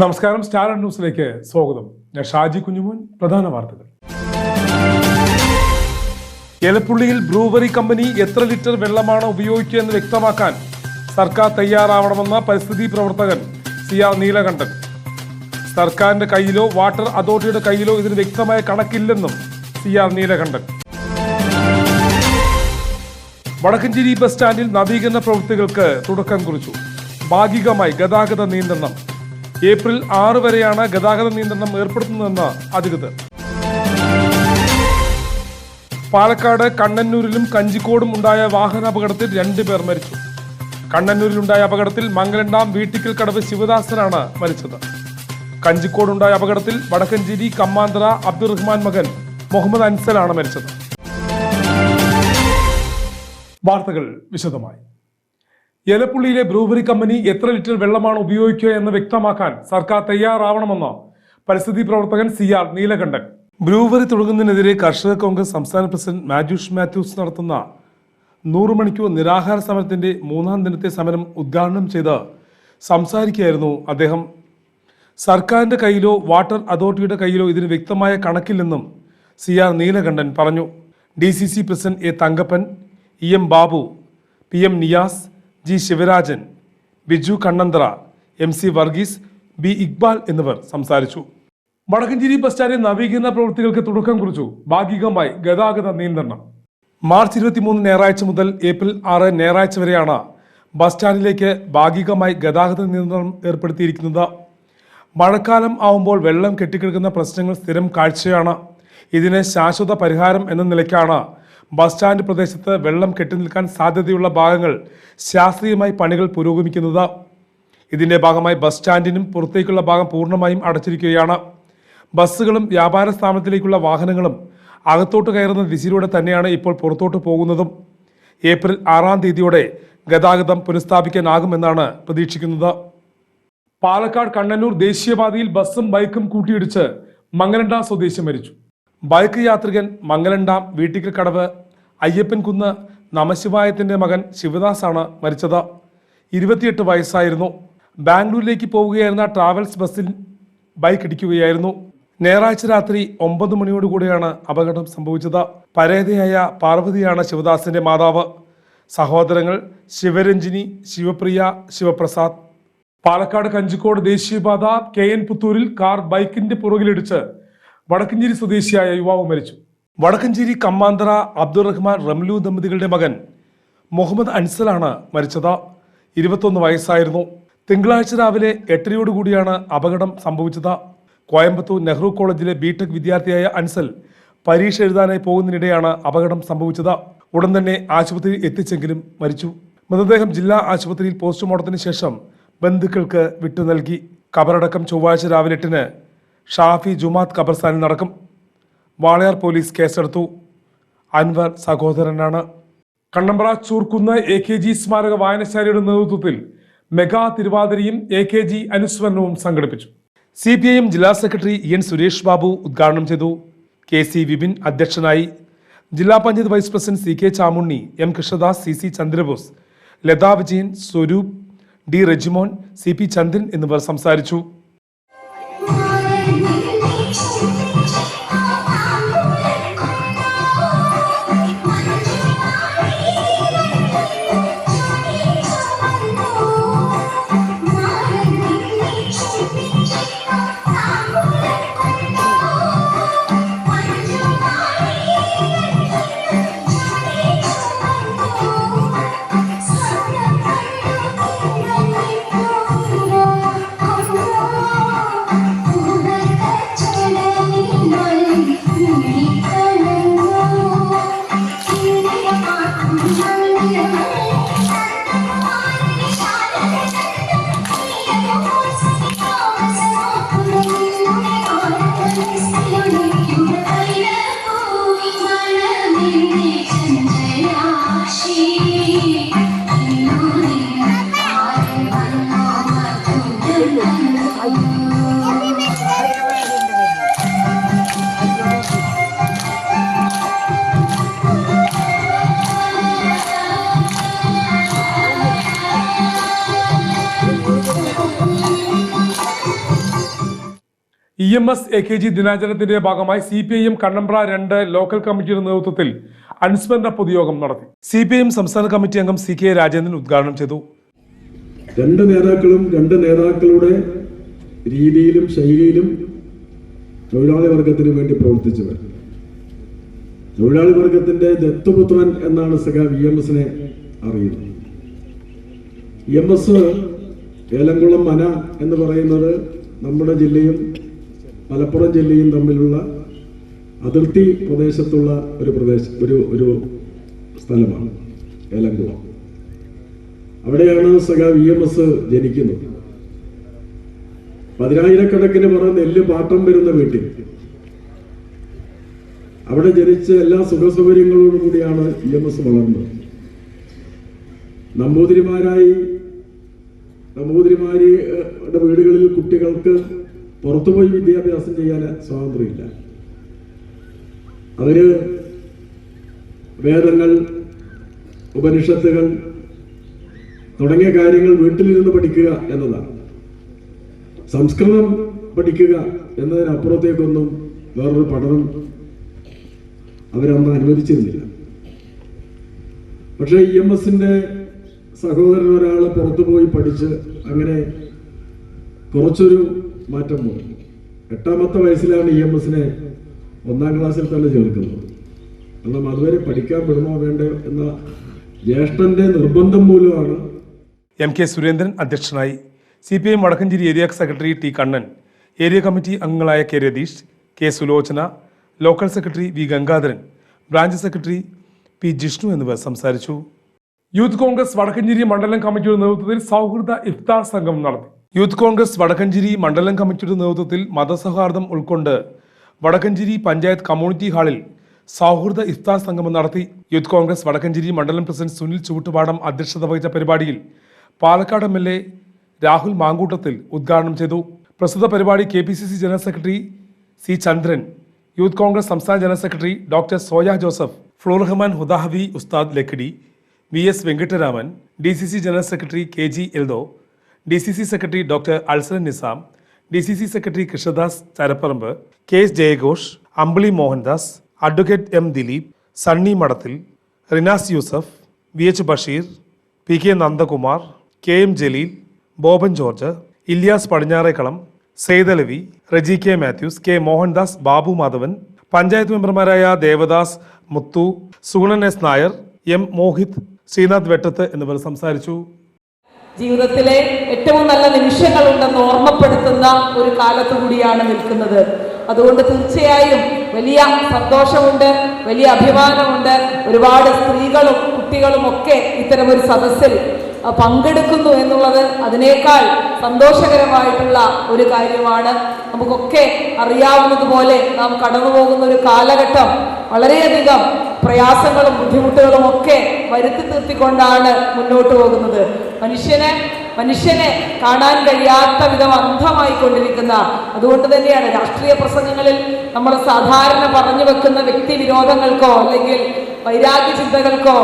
നമസ്കാരം സ്റ്റാർ ന്യൂസിലേക്ക് സ്വാഗതം. ഞാൻ ഷാജി കുഞ്ഞുമോൻ പ്രധാന വാർത്തകൾ. എലപ്പുള്ളിയിൽ ബ്രൂവറി കമ്പനി എത്ര ലിറ്റർ വെള്ളമാണ് ഉപയോഗിക്കുക എന്ന് വ്യക്തമാക്കാൻ സർക്കാർ തയ്യാറാവണമെന്ന പരിസ്ഥിതി പ്രവർത്തകൻ സി ആർ നീലകണ്ഠൻ. സർക്കാരിന്റെ കയ്യിലോ വാട്ടർ അതോറിറ്റിയുടെ കയ്യിലോ ഇതിന് വ്യക്തമായ കണക്കില്ലെന്നും C R Neelakandan. Vadakkanchery bus സ്റ്റാൻഡിൽ നവീകരണ പ്രവൃത്തികൾക്ക് തുടക്കം കുറിച്ചു. ഭാഗികമായി ഗതാഗത നിയന്ത്രണം ഏപ്രിൽ ആറ് വരെയാണ് ഗതാഗത നിയന്ത്രണം ഏർപ്പെടുത്തുന്നതെന്ന് അധികൃതർ. പാലക്കാട് കണ്ണന്നൂരിലും കഞ്ചിക്കോടും ഉണ്ടായ വാഹനാപകടത്തിൽ രണ്ടുപേർ മരിച്ചു. കണ്ണന്നൂരിലുണ്ടായ അപകടത്തിൽ മംഗലണ്ടാം വീട്ടിക്കൽ കടവ് ശിവദാസനാണ് മരിച്ചത്. കഞ്ചിക്കോടുണ്ടായ അപകടത്തിൽ വടക്കഞ്ചേരി കമ്മാന്തറ അബ്ദുറഹ്മാൻ മകൻ മുഹമ്മദ് അൻസലാണ് മരിച്ചത്. വാർത്തകൾ വിശദമായി. എലപ്പുള്ളിയിലെ ബ്രൂവറി കമ്പനി എത്ര ലിറ്റർ വെള്ളമാണ് ഉപയോഗിക്കുക എന്ന് വ്യക്തമാക്കാൻ സർക്കാർ തയ്യാറാവണമെന്ന് പരിസ്ഥിതി പ്രവർത്തകൻ സി ആർ നീലകണ്ഠൻ. ബ്രൂവറി തുടങ്ങുന്നതിനെതിരെ കർഷക കോൺഗ്രസ് സംസ്ഥാന പ്രസിഡന്റ് മാജൂഷ് മാത്യൂസ് നടത്തുന്ന നൂറ് മണിക്കൂർ നിരാഹാര സമരത്തിന്റെ മൂന്നാം ദിനത്തെ സമരം ഉദ്ഘാടനം ചെയ്ത് സംസാരിക്കുകയായിരുന്നു അദ്ദേഹം. സർക്കാരിന്റെ കയ്യിലോ വാട്ടർ അതോറിറ്റിയുടെ കയ്യിലോ ഇതിന് വ്യക്തമായ കണക്കില്ലെന്നും സി ആർ നീലകണ്ഠൻ പറഞ്ഞു. D C C president A Thankappan E M Babu P M Niyas G Sivarajan Biju Kannanthara M C Varghese B Iqbal എന്നിവർ സംസാരിച്ചു. വടക്കഞ്ചേരി ബസ് സ്റ്റാൻഡിൽ നവീകരണ പ്രവൃത്തികൾക്ക് തുടക്കം കുറിച്ചു ഭാഗികമായി ഗതാഗത നിയന്ത്രണം. മാർച്ച് ഇരുപത്തിമൂന്ന് ഞായറാഴ്ച മുതൽ ഏപ്രിൽ ആറ് ഞായറാഴ്ച വരെയാണ് ബസ് സ്റ്റാൻഡിലേക്ക് ഭാഗികമായി ഗതാഗത നിയന്ത്രണം ഏർപ്പെടുത്തിയിരിക്കുന്നത്. മഴക്കാലം ആവുമ്പോൾ വെള്ളം കെട്ടിക്കിടക്കുന്ന പ്രശ്നങ്ങൾ സ്ഥിരം കാഴ്ചയാണ്. ഇതിന് ശാശ്വത പരിഹാരം എന്ന നിലയ്ക്കാണ് ബസ് സ്റ്റാൻഡ് പ്രദേശത്ത് വെള്ളം കെട്ടിനിൽക്കാൻ സാധ്യതയുള്ള ഭാഗങ്ങൾ ശാസ്ത്രീയമായി പണികൾ പുരോഗമിക്കുന്നത്. ഇതിന്റെ ഭാഗമായി ബസ് സ്റ്റാൻഡിനും പുറത്തേക്കുള്ള ഭാഗം പൂർണമായും അടച്ചിരിക്കുകയാണ്. ബസ്സുകളും വ്യാപാര സ്ഥാപനത്തിലേക്കുള്ള വാഹനങ്ങളും അകത്തോട്ട് കയറുന്ന ദിശയിലൂടെ തന്നെയാണ് ഇപ്പോൾ പുറത്തോട്ട് പോകുന്നതും. ഏപ്രിൽ ആറാം തീയതിയോടെ ഗതാഗതം പുനഃസ്ഥാപിക്കാനാകുമെന്നാണ് പ്രതീക്ഷിക്കുന്നത്. പാലക്കാട് കണ്ണന്നൂർ ദേശീയപാതയിൽ ബസ്സും ബൈക്കും കൂട്ടിയിടിച്ച് മംഗലണ്ട സ്വദേശി മരിച്ചു. ബൈക്ക് യാത്രികൻ മംഗലണ്ടാം വീട്ടിക്കൽ കടവ്. അയ്യപ്പൻകുന്ന് നമശിവായത്തിന്റെ മകൻ ശിവദാസാണ് മരിച്ചത്. ഇരുപത്തിയെട്ട് വയസ്സായിരുന്നു. ബാംഗ്ലൂരിലേക്ക് പോവുകയായിരുന്ന ട്രാവൽസ് ബസ്സിൽ ബൈക്ക് ഇടിക്കുകയായിരുന്നു. ഞായറാഴ്ച രാത്രി ഒമ്പത് മണിയോടുകൂടിയാണ് അപകടം സംഭവിച്ചത്. പരേതയായ പാർവതിയാണ് ശിവദാസിന്റെ മാതാവ്. സഹോദരങ്ങൾ ശിവരഞ്ജിനി ശിവപ്രിയ ശിവപ്രസാദ്. പാലക്കാട് കഞ്ചിക്കോട് ദേശീയപാത കെ എൻ പുത്തൂരിൽ കാർ ബൈക്കിന്റെ പുറകിലിടിച്ച് വടക്കഞ്ചേരി സ്വദേശിയായ യുവാവ് മരിച്ചു. വടക്കഞ്ചേരി കമ്മാന്തറ അബ്ദുറഹ്മാൻ റംലു ദമ്പതികളുടെ മകൻ മുഹമ്മദ് അൻസലാണ് മരിച്ചത്. ഇരുപത്തൊന്ന് വയസ്സായിരുന്നു. തിങ്കളാഴ്ച രാവിലെ എട്ടരയോടുകൂടിയാണ് അപകടം സംഭവിച്ചത്. കോയമ്പത്തൂർ നെഹ്റു കോളേജിലെ ബിടെക് വിദ്യാർത്ഥിയായ അൻസൽ പരീക്ഷ എഴുതാനായി പോകുന്നതിനിടെയാണ് അപകടം സംഭവിച്ചത്. ഉടൻ തന്നെ ആശുപത്രിയിൽ എത്തിച്ചെങ്കിലും മരിച്ചു. മൃതദേഹം ജില്ലാ ആശുപത്രിയിൽ പോസ്റ്റ്മോർട്ടത്തിന് ശേഷം ബന്ധുക്കൾക്ക് വിട്ടു നൽകി. കബറടക്കം ചൊവ്വാഴ്ച രാവിലെ എട്ടിന് ഷാഫി ജുമാത്ത് ഖബർസ്ഥാനിൽ നടക്കും. വാളയാർ പോലീസ് കേസെടുത്തു. അൻവർ സഹോദരനാണ്. Kannambra Choorkunnu A K G സ്മാരക വായനശാലയുടെ നേതൃത്വത്തിൽ മെഗാ തിരുവാതിരയും എ കെ ജി അനുസ്മരണവും സംഘടിപ്പിച്ചു. സി പി ഐ എം ജില്ലാ സെക്രട്ടറി എൻ സുരേഷ് ബാബു ഉദ്ഘാടനം ചെയ്തു. കെ സി വിപിൻ അധ്യക്ഷനായി. ജില്ലാ panchayat vice president C K Chamunni M Krishnadas C C Chandrabose Latha Vijayan Swaroop D Rejimon C P Chandran എന്നിവർ സംസാരിച്ചു. She E M S A K G ദിനാചരണത്തിന്റെ ഭാഗമായി C P I M Kannambra രണ്ട് local കമ്മിറ്റിയുടെ നേതൃത്വത്തിൽ അനുസ്മരണ പൊതുയോഗം നടത്തി. സി പി ഐ എം സംസ്ഥാന കമ്മിറ്റി അംഗം സി കെ രാജേന്ദ്രൻ ഉദ്ഘാടനം ചെയ്തു. രണ്ട് നേതാക്കളും രണ്ട് നേതാക്കളുടെ രീതിയിലും ശൈലിയിലും തൊഴിലാളി വർഗത്തിന് വേണ്ടി പ്രവർത്തിച്ചവർ. തൊഴിലാളി വർഗത്തിന്റെ ദത്തുപുത്രൻ എന്നാണ് സഖാവ് വി എം എസിനെ അറിയുന്നത്. E M S Elamkulam Mana എന്ന് പറയുന്നത് നമ്മുടെ ജില്ലയും മലപ്പുറം ജില്ലയും തമ്മിലുള്ള അതിർത്തി പ്രദേശത്തുള്ള ഒരു പ്രദേശ ഒരു ഒരു സ്ഥലമാണ് ഏലംകുളം. അവിടെയാണ് സഖ വി എം എസ് ജനിക്കുന്നത്. പതിനായിരക്കണക്കിന് പറ നെല്ല് പാട്ടം വരുന്ന വീട്ടിൽ. അവിടെ ജനിച്ച എല്ലാ സുഖസൗകര്യങ്ങളോടും കൂടിയാണ് ഇ എം എസ് വളർന്നത്. നമ്പൂതിരിമാരായി നമ്പൂതിരിമാരുടെ വീടുകളിൽ കുട്ടികൾക്ക് പുറത്തുപോയി വിദ്യാഭ്യാസം ചെയ്യാൻ സ്വാതന്ത്ര്യമില്ല. അവർ വേദങ്ങൾ ഉപനിഷത്തുകൾ തുടങ്ങിയ കാര്യങ്ങൾ വീട്ടിലിരുന്ന് പഠിക്കുക എന്നതാണ്. സംസ്കൃതം പഠിക്കുക എന്നതിനപ്പുറത്തേക്കൊന്നും വേറൊരു പഠനം അവരന്ന് അനുവദിച്ചിരുന്നില്ല. പക്ഷേ ഇ എം എസിന്റെ സഹോദരൻ ഒരാൾ പുറത്തു പോയി പഠിച്ച് അങ്ങനെ കുറച്ചൊരു മാറ്റം പോയി എട്ടാമത്തെ വയസ്സിലാണ് ഇ എം എസിനെ ഒന്നാം ക്ലാസ്സിൽ തന്നെ ചേർക്കുന്നത്. കാരണം അതുവരെ പഠിക്കാൻ വിടണോ വേണ്ടേ എന്ന ജ്യേഷ്ഠന്റെ നിർബന്ധം മൂലമാണ് എം കെ സുരേന്ദ്രൻ അധ്യക്ഷനായി C P M Vadakkanchery area secretary T Kannan area committee അംഗങ്ങളായ K Ratheesh K Sulochana local secretary V Gangadharan branch secretary P Jishnu എന്നിവർ സംസാരിച്ചു. യൂത്ത് കോൺഗ്രസ് വടക്കഞ്ചേരി മണ്ഡലം കമ്മിറ്റിയുടെ നേതൃത്വത്തിൽ സൗഹൃദ ഇഫ്താർ സംഗമം നടത്തി. യൂത്ത് കോൺഗ്രസ് വടക്കഞ്ചേരി മണ്ഡലം കമ്മിറ്റിയുടെ നേതൃത്വത്തിൽ മതസൗഹാർദ്ദം ഉൾക്കൊണ്ട് വടക്കഞ്ചേരി പഞ്ചായത്ത് കമ്മ്യൂണിറ്റി ഹാളിൽ സൗഹൃദ ഇഫ്താർ സംഗമം നടത്തി യൂത്ത് കോൺഗ്രസ് വടക്കഞ്ചേരി മണ്ഡലം പ്രസിഡന്റ് സുനിൽ ചൂട്ടുപാടം അധ്യക്ഷത വഹിച്ച പരിപാടിയിൽ Palakkad M L A Rahul Mamkootathil ഉദ്ഘാടനം ചെയ്തു. പ്രസ്തുത പരിപാടി K P C C general secretary C Chandran youth Congress സംസ്ഥാന general secretary doctor Soya Joseph floor Rahman Hudawi Ustad Lakkidi V S Venkataraman D C C general secretary K G Eldho D C C secretary doctor Alsan Nizam D C C secretary Krishnadas Charapparambu K S ജയഘോഷ് Ambili Mohandas advocate M Dileep Sunny Madathil Rinas Yusuf V H Basheer P K Nandakumar K M Jaleel Boban George Ilyas Padinjarekkalam Saithalavi Reji K Mathews K Mohandas Babu Madhavan panchayat മെമ്പർമാരായ Devadas Muthu Sugunan S Nair M Mohit Sreenath Vettath എന്നിവർ സംസാരിച്ചു. ജീവിതത്തിലെ ഏറ്റവും നല്ല നിമിഷങ്ങൾ നിമിഷങ്ങളുണ്ടെന്ന് ഓർമ്മപ്പെടുത്തുന്ന ഒരു കാലത്തു കൂടിയാണ് നിൽക്കുന്നത്. അതുകൊണ്ട് തീർച്ചയായും വലിയ സന്തോഷമുണ്ട് വലിയ അഭിമാനമുണ്ട്. ഒരുപാട് സ്ത്രീകളും കുട്ടികളും ഒക്കെ ഇത്തരമൊരു സദസ്സിൽ പങ്കെടുക്കുന്നു എന്നുള്ളത് അതിനേക്കാൾ സന്തോഷകരമായിട്ടുള്ള ഒരു കാര്യമാണ്. നമുക്കൊക്കെ അറിയാവുന്നതുപോലെ നാം കടന്നു പോകുന്ന ഒരു കാലഘട്ടം വളരെയധികം പ്രയാസങ്ങളും ബുദ്ധിമുട്ടുകളും ഒക്കെ വരുത്തി നിർത്തിക്കൊണ്ടാണ് മുന്നോട്ട് പോകുന്നത്. മനുഷ്യനെ മനുഷ്യനെ കാണാൻ കഴിയാത്ത വിധം അന്ധമായി കൊണ്ടിരിക്കുന്ന അതുകൊണ്ട് തന്നെയാണ് രാഷ്ട്രീയ പ്രസംഗങ്ങളിൽ നമ്മൾ സാധാരണ പറഞ്ഞു വെക്കുന്ന വ്യക്തി വിരോധങ്ങൾക്കോ അല്ലെങ്കിൽ വൈരാഗ്യ ചിന്തകൾക്കോ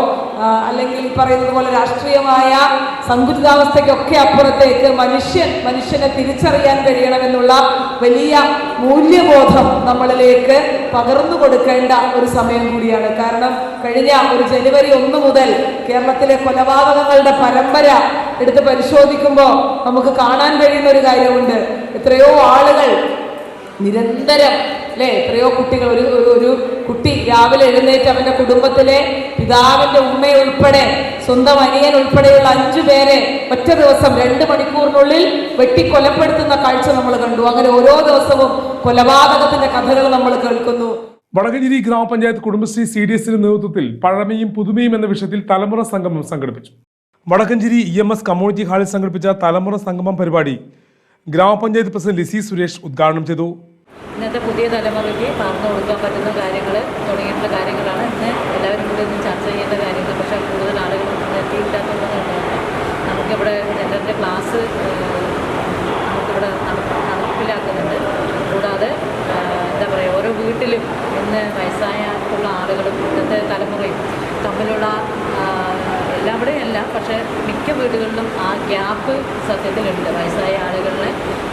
അല്ലെങ്കിൽ പറയുന്നത് പോലെ രാഷ്ട്രീയമായ സങ്കുചിതാവസ്ഥയ്ക്കൊക്കെ അപ്പുറത്തേക്ക് മനുഷ്യൻ മനുഷ്യനെ തിരിച്ചറിയാൻ കഴിയണമെന്നുള്ള വലിയ മൂല്യബോധം നമ്മളിലേക്ക് പകർന്നു കൊടുക്കേണ്ട ഒരു സമയം കൂടിയാണ്. കാരണം കഴിഞ്ഞ ഒരു ജനുവരി ഒന്ന് മുതൽ കേരളത്തിലെ കൊലപാതകങ്ങളുടെ പരമ്പര എടുത്ത് പരിശോധിക്കുമ്പോൾ നമുക്ക് കാണാൻ കഴിയുന്ന ഒരു കാര്യമുണ്ട്. എത്രയോ ആളുകൾ നിരന്തരം അല്ലേ? എത്രയോ കുട്ടികൾ ഒരു ഒരു കുട്ടി രാവിലെ എഴുന്നേറ്റ് അവന്റെ കുടുംബത്തിലെ പിതാവിന്റെ ഉമ്മയുൾപ്പെടെ സ്വന്തം അനിയൻ ഉൾപ്പെടെയുള്ള അഞ്ചു പേരെ ഒറ്റ ദിവസം രണ്ട് മണിക്കൂറിനുള്ളിൽ വെട്ടിക്കൊലപ്പെടുത്തുന്ന കാഴ്ച നമ്മൾ കണ്ടു. അങ്ങനെ ഓരോ ദിവസവും കൊലപാതകത്തിന്റെ കഥകൾ നമ്മൾ കേൾക്കുന്നു. വടകഞ്ചേരി ഗ്രാമപഞ്ചായത്ത് കുടുംബശ്രീ സി ഡി എസിന്റെ നേതൃത്വത്തിൽ പഴമയും പുതുമയും എന്ന വിഷയത്തിൽ തലമുറ സംഗമം സംഘടിപ്പിച്ചു. Vadakkanchery E M S community ഹാളിൽ സംഘടിപ്പിച്ച തലമുറ സംഗമം പരിപാടി ഗ്രാമപഞ്ചായത്ത് പ്രസിഡന്റ് ലിസി സുരേഷ് ഉദ്ഘാടനം ചെയ്തു. ഇന്നത്തെ പുതിയ തലമുറയ്ക്ക് പകർന്നു കൊടുക്കാൻ പറ്റുന്ന കാര്യങ്ങൾ തുടങ്ങിയിട്ടുള്ള കാര്യങ്ങളാണ് ഇന്ന് എല്ലാവരും കൂടി ഒന്ന് ചർച്ച ചെയ്യേണ്ട കാര്യങ്ങൾ. പക്ഷേ കൂടുതൽ ആളുകൾ എത്തിയില്ലാത്തതുകൊണ്ടാണ് എത്തിയില്ലാത്തതുകൊണ്ട് നമുക്കിവിടെ ജനറിന്റെ ക്ലാസ് നമുക്കിവിടെ നട- നടപ്പിലാക്കുന്നുണ്ട്. കൂടാതെ എന്താ പറയുക ഓരോ വീട്ടിലും ഇന്ന് വയസ്സായിട്ടുള്ള ആളുകളും ഇന്നത്തെ തലമുറയും തമ്മിലുള്ള എല്ലാവിടെയല്ല പക്ഷേ മിക്ക വീടുകളിലും ആ ഗ്യാപ്പ് സത്യത്തിലുണ്ട് വയസ്സായ ആളുകളെ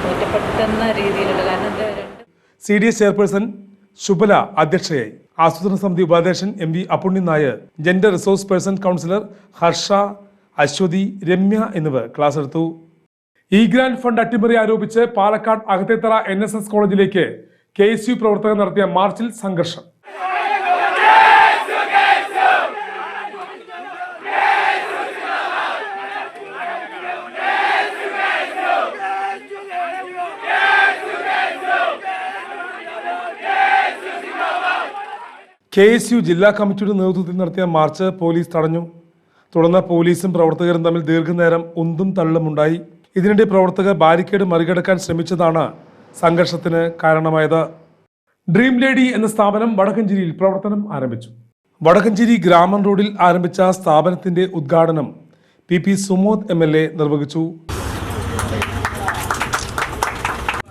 ഒറ്റപ്പെടുത്തുന്ന രീതിയിലുള്ള കാരണം എന്താ രണ്ട് C D S chairperson Shubhala അധ്യക്ഷയായി. ആസൂത്രണ സമിതി ഉപാധ്യക്ഷൻ M V Appunni Nair gender resource person councillor Harsha Aswathy Ramya എന്നിവർ ക്ലാസ് എടുത്തു. ഇ ഗ്രാൻഡ് ഫണ്ട് അട്ടിമറി ആരോപിച്ച് Palakkad Akathethara N S S കോളേജിലേക്ക് കെ എസ് യു പ്രവർത്തകർ നടത്തിയ മാർച്ചിൽ സംഘർഷം. കെ എസ് യു ജില്ലാ കമ്മിറ്റിയുടെ നേതൃത്വത്തിൽ നടത്തിയ മാർച്ച് പോലീസ് തടഞ്ഞു. തുടർന്ന് പോലീസും പ്രവർത്തകരും തമ്മിൽ ദീർഘനേരം ഉന്തും തള്ളുമുണ്ടായി ഇതിനിടെ പ്രവർത്തകർ ബാരിക്കേഡ് മറികടക്കാൻ ശ്രമിച്ചതാണ് സംഘർഷത്തിന് കാരണമായത്. ഡ്രീം ലേഡി എന്ന സ്ഥാപനം വടക്കഞ്ചേരിയിൽ പ്രവർത്തനം ആരംഭിച്ചു. വടക്കഞ്ചേരി ഗ്രാമം റോഡിൽ ആരംഭിച്ച സ്ഥാപനത്തിന്റെ ഉദ്ഘാടനം P P Sumod M L A നിർവഹിച്ചു.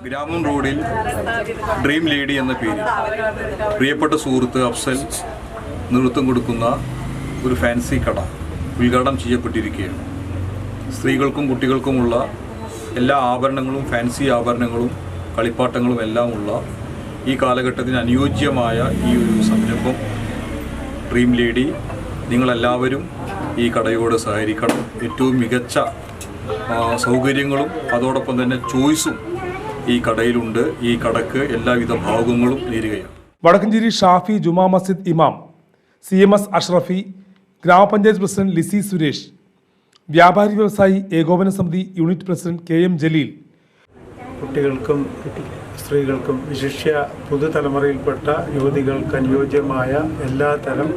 ഗ്രാമം റോഡിൽ ഡ്രീം ലേഡി എന്ന പേര്. പ്രിയപ്പെട്ട സുഹൃത്ത് അഫ്സൽ നൃത്തം കൊടുക്കുന്ന ഒരു ഫാൻസി കട ഉദ്ഘാടനം ചെയ്യപ്പെട്ടിരിക്കുകയാണ്. സ്ത്രീകൾക്കും കുട്ടികൾക്കുമുള്ള എല്ലാ ആഭരണങ്ങളും ഫാൻസി ആഭരണങ്ങളും കളിപ്പാട്ടങ്ങളും എല്ലാം ഉള്ള ഈ കാലഘട്ടത്തിന് അനുയോജ്യമായ ഈ ഒരു സംരംഭം ഡ്രീം ലേഡി നിങ്ങളെല്ലാവരും ഈ കടയോട് സഹകരിക്കണം. ഏറ്റവും മികച്ച സൗകര്യങ്ങളും അതോടൊപ്പം തന്നെ ചോയ്സും ഈ കടയിലുണ്ട്. ഈ കടക്ക് എല്ലാവിധ ഭാഗങ്ങളും നേരുകയാണ്. വടക്കഞ്ചേരി ഷാഫി ജുമാ മസ്ജിദ് ഇമാം സി എം എസ് അഷ്റഫി ഗ്രാമപഞ്ചായത്ത് പ്രസിഡന്റ് ലിസി സുരേഷ് വ്യാപാരി വ്യവസായി ഏകോപന സമിതി unit president K M Jaleel. കുട്ടികൾക്കും സ്ത്രീകൾക്കും വിശിഷ്യ പുതുതലമുറയിൽപ്പെട്ട യുവതികൾക്ക് അനുയോജ്യമായ എല്ലാതരം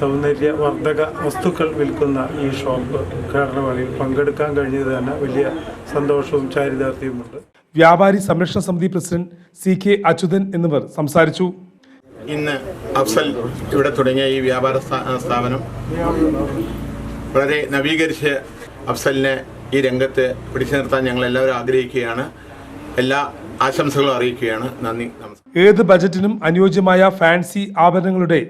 സൗന്ദര്യവർദ്ധക വസ്തുക്കൾ വിൽക്കുന്ന ഈ ഷോപ്പ് ഉദ്ഘാടനവേളയിൽ പങ്കെടുക്കാൻ കഴിഞ്ഞത് തന്നെ വലിയ സന്തോഷവും ചാരിതാർത്ഥ്യവുമുണ്ട്. വ്യാപാരി സംരക്ഷണ സമിതി പ്രസിഡന്റ് സി കെ അച്യുതൻ എന്നിവർ സംസാരിച്ചു. ഇന്ന് അഫ്സൽ ഇവിടെ തുടങ്ങിയ ഈ വ്യാപാര സ്ഥാപനം വളരെ നവീകരിച്ച് അഫ്സലിനെ ഈ രംഗത്ത് പിടിച്ചു നിർത്താൻ ഞങ്ങൾ എല്ലാവരും ആഗ്രഹിക്കുകയാണ്. എല്ലാ ആശംസകളും അറിയിക്കുകയാണ്. നന്ദി നമസ്കാരം. ഏത് ബജറ്റിനും അനുയോജ്യമായ ഫാൻസി ആഭരണങ്ങളുടെ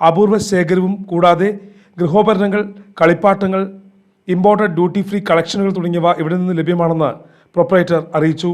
അപൂർവ ശേഖരവും കൂടാതെ ഗൃഹോപകരണങ്ങൾ കളിപ്പാട്ടങ്ങൾ ഇമ്പോർട്ടഡ് ഡ്യൂട്ടി ഫ്രീ കളക്ഷനുകൾ തുടങ്ങിയവ ഇവിടെ നിന്ന് ലഭ്യമാണെന്ന് പ്രൊപ്പറേറ്റർ അറിയിച്ചു.